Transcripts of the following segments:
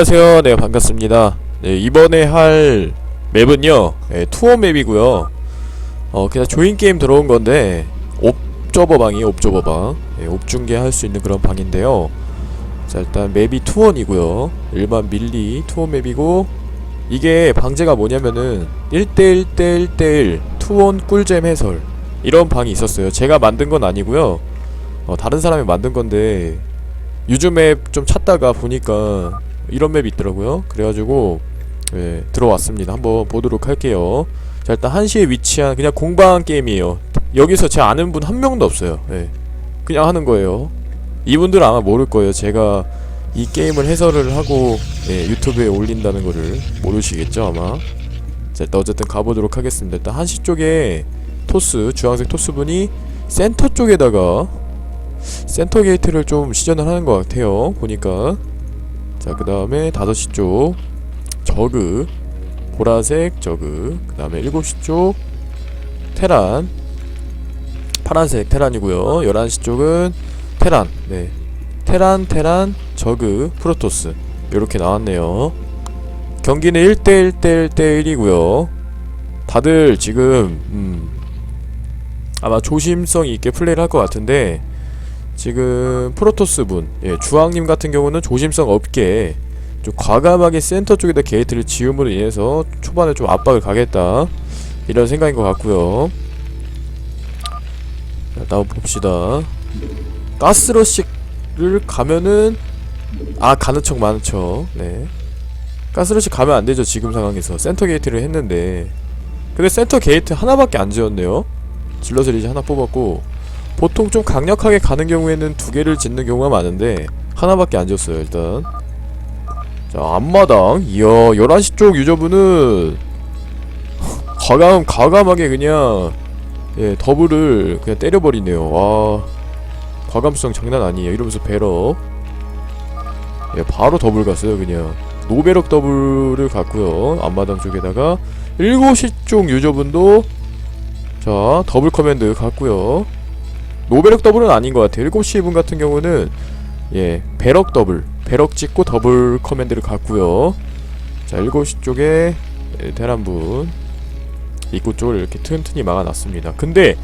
안녕하세요. 네, 반갑습니다. 네, 이번에 할 맵은요, 네, 투어 맵이고요. 어, 그냥 조인 게임 들어온 건데, 옵저버 방이에요, 옵저버 방. 네, 옵중계 할 수 있는 그런 방인데요. 자, 일단 맵이 투원이고요. 일반 밀리 투어 맵이고, 이게 방제가 뭐냐면은, 1대1 대1대1 투원 꿀잼 해설. 이런 방이 있었어요. 제가 만든 건 아니고요. 어, 다른 사람이 만든 건데, 유즈 맵좀 찾다가 보니까 이런 맵이 있더라고요. 그래가지고 예, 들어왔습니다. 한번 보도록 할게요. 자 일단 한시에 위치한 그냥 공방 게임이에요. 여기서 제 아는 분 한 명도 없어요. 예, 그냥 하는 거예요. 이분들은 아마 모를 거예요. 제가 이 게임을 해설을 하고 예, 유튜브에 올린다는 거를 모르시겠죠 아마. 자 일단 어쨌든 가보도록 하겠습니다. 일단 한시 쪽에 토스 주황색 토스 분이 센터 쪽에다가 센터 게이트를 좀 시전을 하는 것 같아요. 보니까 자, 그 다음에 5시 쪽 저그 보라색 저그 그 다음에 7시 쪽 테란 파란색 테란이고요. 11시 쪽은 테란 네. 테란 테란 저그 프로토스. 이렇게 나왔네요. 경기는 1대1대1대1이고요. 다들 지금 음 아마 조심성 있게 플레이를 할 것 같은데 지금 프로토스 분, 예, 주황님 같은 경우는 조심성 없게 좀 과감하게 센터 쪽에다 게이트를 지음으로 인해서 초반에 좀 압박을 가겠다 이런 생각인 것 같고요. 자, 다음 봅시다. 가스러시를 가면은 아 가는 척 많은 척, 네. 가스러시 가면 안 되죠 지금 상황에서 센터 게이트를 했는데 근데 센터 게이트 하나밖에 안 지었네요. 이제 하나 뽑았고 보통 좀 강력하게 가는 경우에는 두 개를 짓는 경우가 많은데 하나밖에 안 지었어요 일단. 자 앞마당. 이야 11시 쪽 유저분은 과감 과감하게 그냥 예 더블을 그냥 때려버리네요. 와 과감성 장난 아니에요. 이러면서 배럭. 예 바로 더블 갔어요 그냥. 노배럭 더블을 갔고요 앞마당 쪽에다가. 7시 쪽 유저분도 자 더블 커맨드 갔고요 노베럭 더블은 아닌 것 같아요. 7시 분 같은 경우는 예 배럭 더블 배럭 찍고 더블 커맨드를 갔고요. 자 7시 쪽에 예, 테란분. 입구 쪽을 이렇게 튼튼히 막아놨습니다. 근데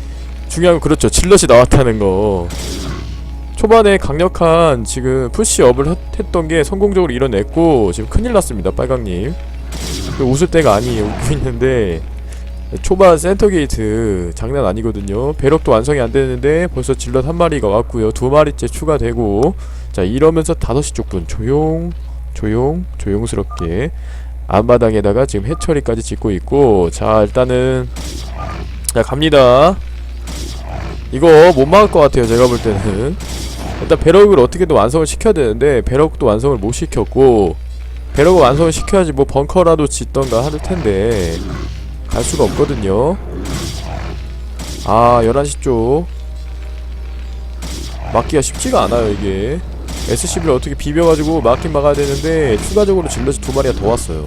중요한 건 그렇죠. 질럿이 나왔다는 거. 초반에 강력한 지금 푸시업을 했- 했던 게 성공적으로 이뤄냈고 지금 큰일 났습니다. 빨강님. 그 웃을 때가 아니에요. 웃고 있는데 초반 센터 게이트 장난 아니거든요. 배럭도 완성이 안 되는데 벌써 질럿 한 마리가 왔고요. 두 마리째 추가되고 자 이러면서 다섯 시 쪽분 조용 조용 조용스럽게 앞마당에다가 지금 해처리까지 짓고 있고 자 일단은 자 갑니다. 이거 못 막을 것 같아요. 제가 볼 때는 일단 배럭을 어떻게든 완성을 시켜야 되는데 배럭도 완성을 못 시켰고 배럭을 완성을 시켜야지 뭐 벙커라도 짓던가 할 텐데 갈 수가 없거든요. 아, 11시 쪽. 막기가 쉽지가 않아요, 이게. SCB를 어떻게 비벼가지고 막긴 막아야 되는데, 추가적으로 질럿이 두 마리가 더 왔어요.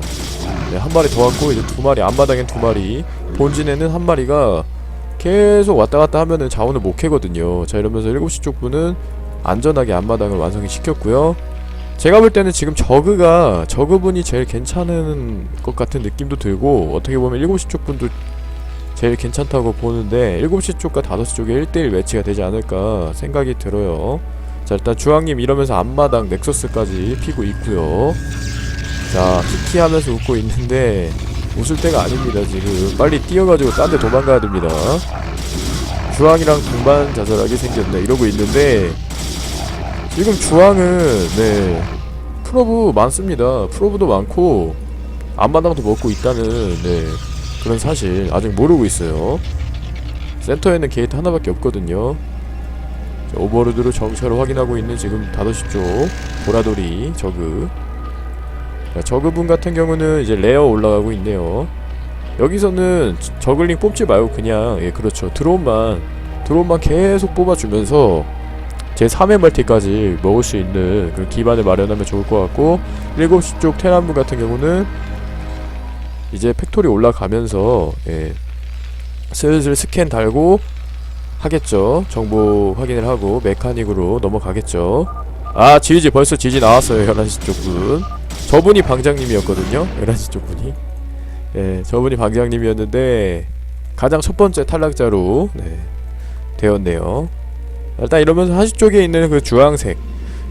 네, 한 마리 더 왔고, 이제 두 마리, 앞마당엔 두 마리. 본진에는 한 마리가 계속 왔다 갔다 하면은 자원을 못 캐거든요. 자, 이러면서 7시 쪽 분은 안전하게 앞마당을 완성이 시켰고요. 제가 볼 때는 지금 저그가 저그분이 제일 괜찮은 것 같은 느낌도 들고 어떻게 보면 7시 쪽 분도 제일 괜찮다고 보는데 7시 쪽과 5시 쪽에 1대1 매치가 되지 않을까 생각이 들어요. 자 일단 주황님 이러면서 앞마당 넥서스까지 피고 있고요. 자 키키하면서 웃고 있는데 웃을 때가 아닙니다 지금. 빨리 뛰어가지고 딴 데 도망가야 됩니다. 주황이랑 동반자절하게 생겼네 이러고 있는데 지금 주황은 네 프로브 많습니다. 프로브도 많고 앞마당도 먹고 있다는 네 그런 사실 아직 모르고 있어요. 센터에는 게이트 하나밖에 없거든요. 자, 오버로드로 정찰을 확인하고 있는 지금 5시 쪽 보라돌이 저그 자, 저그분 같은 경우는 이제 레어 올라가고 있네요. 여기서는 저- 저글링 뽑지 말고 그냥 예 그렇죠 드론만 드론만 계속 뽑아주면서 제 3회 멀티까지 먹을 수 있는 그 기반을 마련하면 좋을 것 같고 7시 쪽 테란부 같은 경우는 이제 팩토리 올라가면서 예, 슬슬 스캔 달고 하겠죠. 정보 확인을 하고 메카닉으로 넘어가겠죠. 아 지지 벌써 지지 나왔어요 11시 쪽분. 저분이 방장님이었거든요 11시 쪽 분이. 예 저분이 방장님이었는데 가장 첫 번째 탈락자로 네, 되었네요 일단 이러면서 한시 쪽에 있는 그 주황색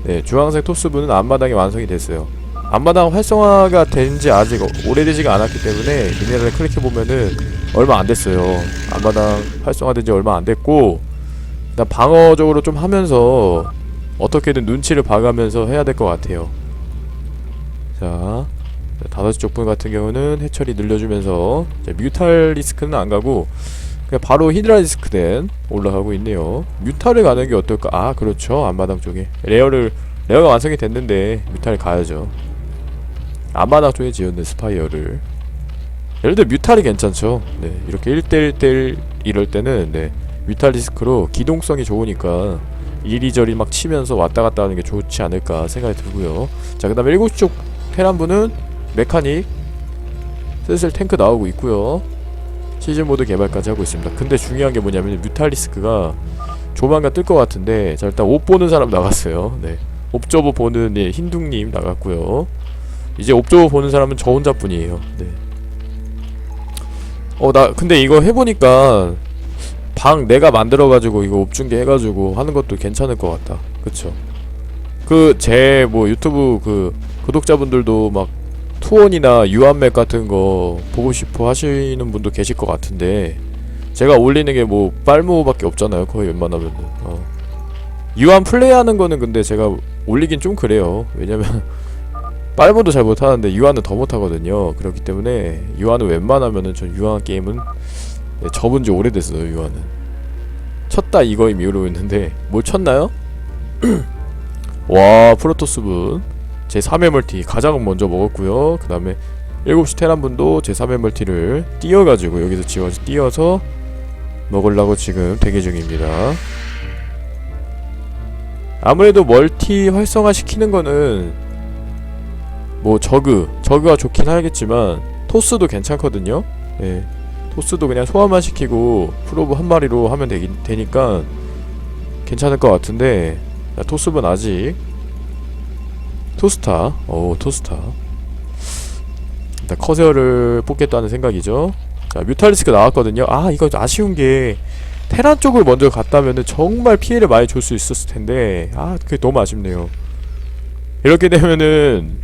네 주황색 토스부는 앞마당이 완성이 됐어요. 앞마당 활성화가 된 지 아직 오래되지가 않았기 때문에 미네랄을 클릭해보면은 얼마 안 됐어요. 앞마당 활성화된 지 얼마 안 됐고 일단 방어적으로 좀 하면서 어떻게든 눈치를 봐가면서 해야 될 것 같아요. 자 다섯 쪽분 같은 경우는 해처리 늘려주면서 이제 뮤탈 리스크는 안 가고 그냥 바로 히드라 리스크된 올라가고 있네요. 뮤탈을 가는 게 어떨까? 아 그렇죠. 앞마당 쪽에. 레어를 레어가 완성이 됐는데 뮤탈 가야죠. 앞마당 쪽에 지었는 스파이어를. 예를 들어 뮤탈이 괜찮죠? 네 이렇게 1대1대1 이럴 때는 네 뮤탈 리스크로 기동성이 좋으니까 이리저리 막 치면서 왔다 갔다 하는 게 좋지 않을까 생각이 들고요. 자그 다음에 7시 쪽 테란부는 메카닉 슬슬 탱크 나오고 있고요 시즌 모드 개발까지 하고 있습니다. 근데 중요한 게 뭐냐면 뮤탈리스크가 조만간 뜰 것 같은데 자 일단 옵 보는 사람 나갔어요. 네. 옵저버 보는 예, 흰둥님 나갔고요. 이제 옵저버 보는 사람은 저 혼자뿐이에요. 네. 어 나 근데 이거 해보니까 방 내가 만들어가지고 이거 옵중계 해가지고 하는 것도 괜찮을 것 같다. 그쵸? 그 제 뭐 유튜브 그 구독자분들도 막 투원이나 유한맵 같은 거 보고 싶어 하시는 분도 계실 것 같은데 제가 올리는 게 뭐 빨무밖에 없잖아요 거의 웬만하면은. 어. 유한 플레이하는 거는 근데 제가 올리긴 좀 그래요. 왜냐면 빨무도 잘 못하는데 유한은 더 못하거든요. 그렇기 때문에 유한은 웬만하면은 전 유한 게임은 네, 접은 지 오래됐어요 유한은. 쳤다 이거임 이러고 있는데 뭘 쳤나요? 와 프로토스 분 제 3회 멀티 가장 먼저 먹었고요. 그 다음에 7시 테란분도 제 3회 멀티를 띄어가지고 여기서 지워서 띄어서 먹으려고 지금 대기 중입니다. 아무래도 멀티 활성화 시키는 거는 뭐 저그 저그가 좋긴 하겠지만 토스도 괜찮거든요. 예 토스도 그냥 소화만 시키고 프로브 한 마리로 하면 되긴, 되니까 괜찮을 것 같은데 자, 토스는 아직 토스타. 오 토스타. 일단 커세어를 뽑겠다는 생각이죠. 자 뮤탈리스크 나왔거든요. 아 이거 아쉬운 게 테란 쪽을 먼저 갔다면은 정말 피해를 많이 줄 수 있었을 텐데. 아 그게 너무 아쉽네요. 이렇게 되면은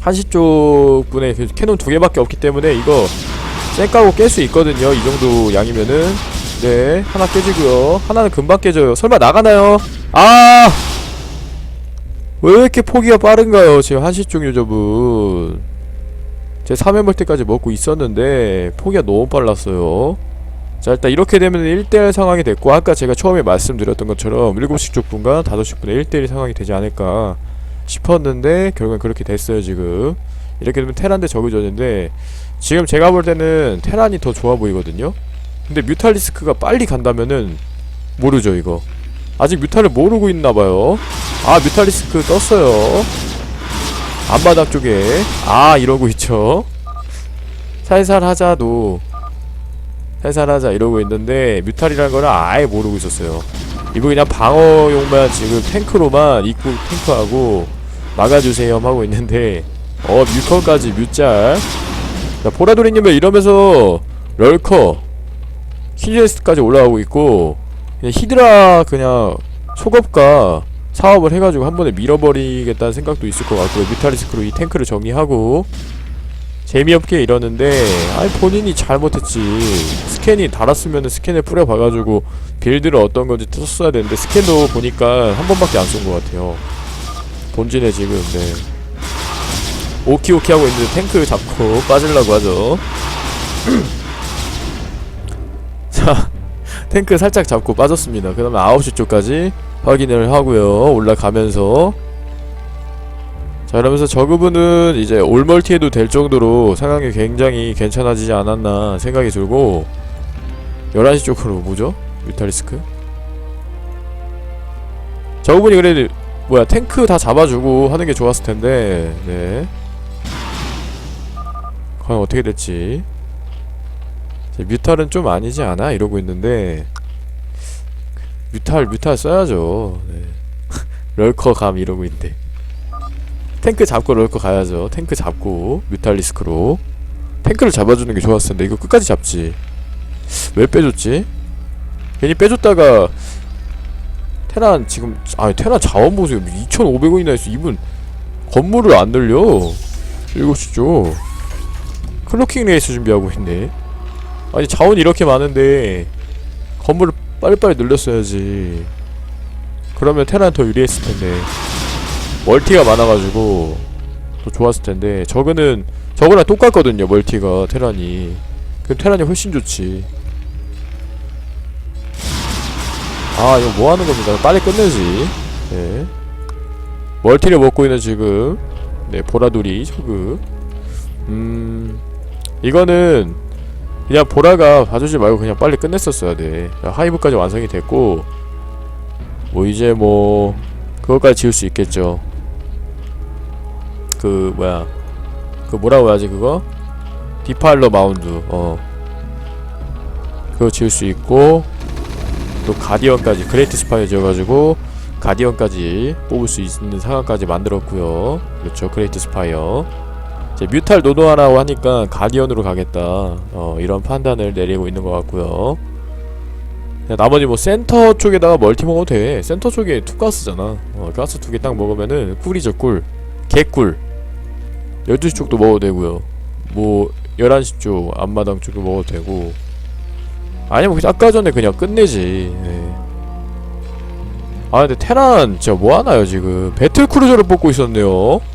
한시 쪽 분의 그 캐논 두 개밖에 없기 때문에 이거 쌩까고 깰 수 있거든요. 이 정도 양이면은. 네 하나 깨지고요. 하나는 금방 깨져요. 설마 나가나요? 아 왜 이렇게 포기가 빠른가요? 지금 한시쪽 유저분. 제 3회 멀티까지 먹고 있었는데 포기가 너무 빨랐어요. 자 일단 이렇게 되면 1대1 상황이 됐고 아까 제가 처음에 말씀드렸던 것처럼 7시 쪽 분과 5시 분의 1대1 상황이 되지 않을까 싶었는데 결국엔 그렇게 됐어요 지금. 이렇게 되면 테란 대 저그전인데 지금 제가 볼 때는 테란이 더 좋아 보이거든요. 근데 뮤탈리스크가 빨리 간다면은 모르죠 이거 아직 뮤탈을 모르고 있나봐요. 아 뮤탈리스크 떴어요. 앞바닥 쪽에. 아 이러고 있죠. 살살 하자도. 살살 하자 이러고 있는데 뮤탈이라는 거는 아예 모르고 있었어요. 이거 그냥 방어용만 지금 탱크로만 입구 탱크하고 막아주세요 하고 있는데 어 뮤커까지 뮤짤. 자 보라돌이님은 이러면서 럴커 퀴즈에스까지 올라가고 있고 히드라 그냥 속업과 사업을 해가지고 한 번에 밀어버리겠다는 생각도 있을 것 같고요. 뮤탈리스크로 이 탱크를 정리하고 재미없게 이러는데 아니 본인이 잘못했지. 스캔이 달았으면 스캔을 뿌려봐가지고 빌드를 어떤 건지 썼어야 되는데 스캔도 보니까 한 번밖에 안 쏜 것 같아요. 본진에 지금 네. 오키오키 하고 있는데 탱크 잡고 빠지려고 하죠. 자 탱크 살짝 잡고 빠졌습니다. 그 다음에 9시 쪽까지 확인을 하고요. 올라가면서. 자 이러면서 저그분은 이제 올멀티 해도 될 정도로 상황이 굉장히 괜찮아지지 않았나 생각이 들고 11시 쪽으로 뭐죠? 뮤탈리스크? 저그분이 그래도 뭐야 탱크 다 잡아주고 하는 게 좋았을 텐데 네. 과연 어떻게 될지. 자, 뮤탈은 좀 아니지 않아? 이러고 있는데 뮤탈 뮤탈 써야죠. 네. 럴커 감 이러고 있는데. 탱크 잡고 럴거 가야죠. 탱크 잡고 뮤탈리스크로. 탱크를 잡아주는 게 좋았을 텐데 이거 끝까지 잡지. 왜 빼줬지? 괜히 빼줬다가 테란 지금 아니 테란 자원 보세요 2,500원이나 했어. 이분 건물을 안 늘려. 읽으시죠. 클로킹 레이스 준비하고 있네 아니 자원이 이렇게 많은데 건물을 빨리빨리 늘렸어야지. 그러면 테란 더 유리했을 텐데. 멀티가 많아가지고 더 좋았을 텐데. 저거는 저거랑 똑같거든요 멀티가 테란이. 그럼 테란이 훨씬 좋지. 아 이거 뭐 하는 겁니다 빨리 끝내지. 네. 멀티를 먹고 있는 지금. 네 보라돌이 저그. 음 이거는 그냥 보라가 봐주지 말고 그냥 빨리 끝냈었어야 돼. 하이브까지 완성이 됐고 뭐 이제 뭐 그것까지 지을 수 있겠죠. 그 뭐야 그 뭐라고 해야지 그거? 디팔러 마운드 어. 그거 지을 수 있고 또 가디언까지 그레이트 스파이어 지어가지고 가디언까지 뽑을 수 있는 상황까지 만들었고요. 그렇죠 그레이트 스파이어 이제 뮤탈 노노하라고 하니까 가디언으로 가겠다. 어 이런 판단을 내리고 있는 것 같고요. 그냥 나머지 뭐 센터 쪽에다가 멀티 먹어도 돼. 센터 쪽에 투가스잖아. 어 가스 두 개 딱 먹으면은 꿀이죠 꿀. 개꿀. 12시 쪽도 먹어도 되고요. 뭐 11시 쪽 앞마당 쪽도 먹어도 되고. 아니면 아까 전에 그냥 끝내지. 예. 아 근데 테란 진짜 뭐하나요 지금? 배틀크루저를 뽑고 있었네요. 참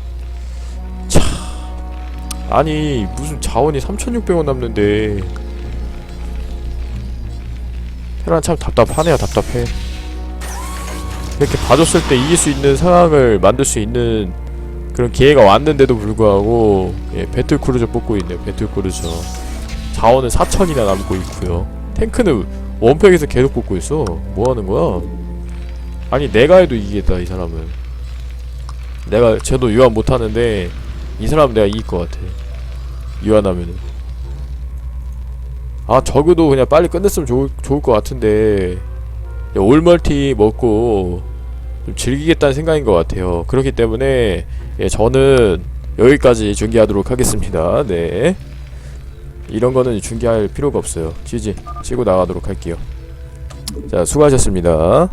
아니 무슨 자원이 3600원 남는데. 테란 참 답답하네요 답답해. 이렇게 봐줬을 때 이길 수 있는 상황을 만들 수 있는 그런 기회가 왔는데도 불구하고 예, 배틀크루저 뽑고 있네요 배틀크루저. 자원은 4000이나 남고 있고요. 탱크는 원팩에서 계속 뽑고 있어. 뭐하는 거야? 아니 내가 해도 이기겠다 이 사람은. 내가 쟤도 유한 못하는데 이 사람은 내가 이길 것 같아 유한하면은. 아 적어도 그냥 빨리 끝냈으면 좋을, 좋을 것 같은데. 야, 올멀티 먹고 좀 즐기겠다는 생각인 것 같아요. 그렇기 때문에 예, 저는 여기까지 중계하도록 하겠습니다. 네. 이런 거는 중계할 필요가 없어요. 지지 치고 나가도록 할게요. 자 수고하셨습니다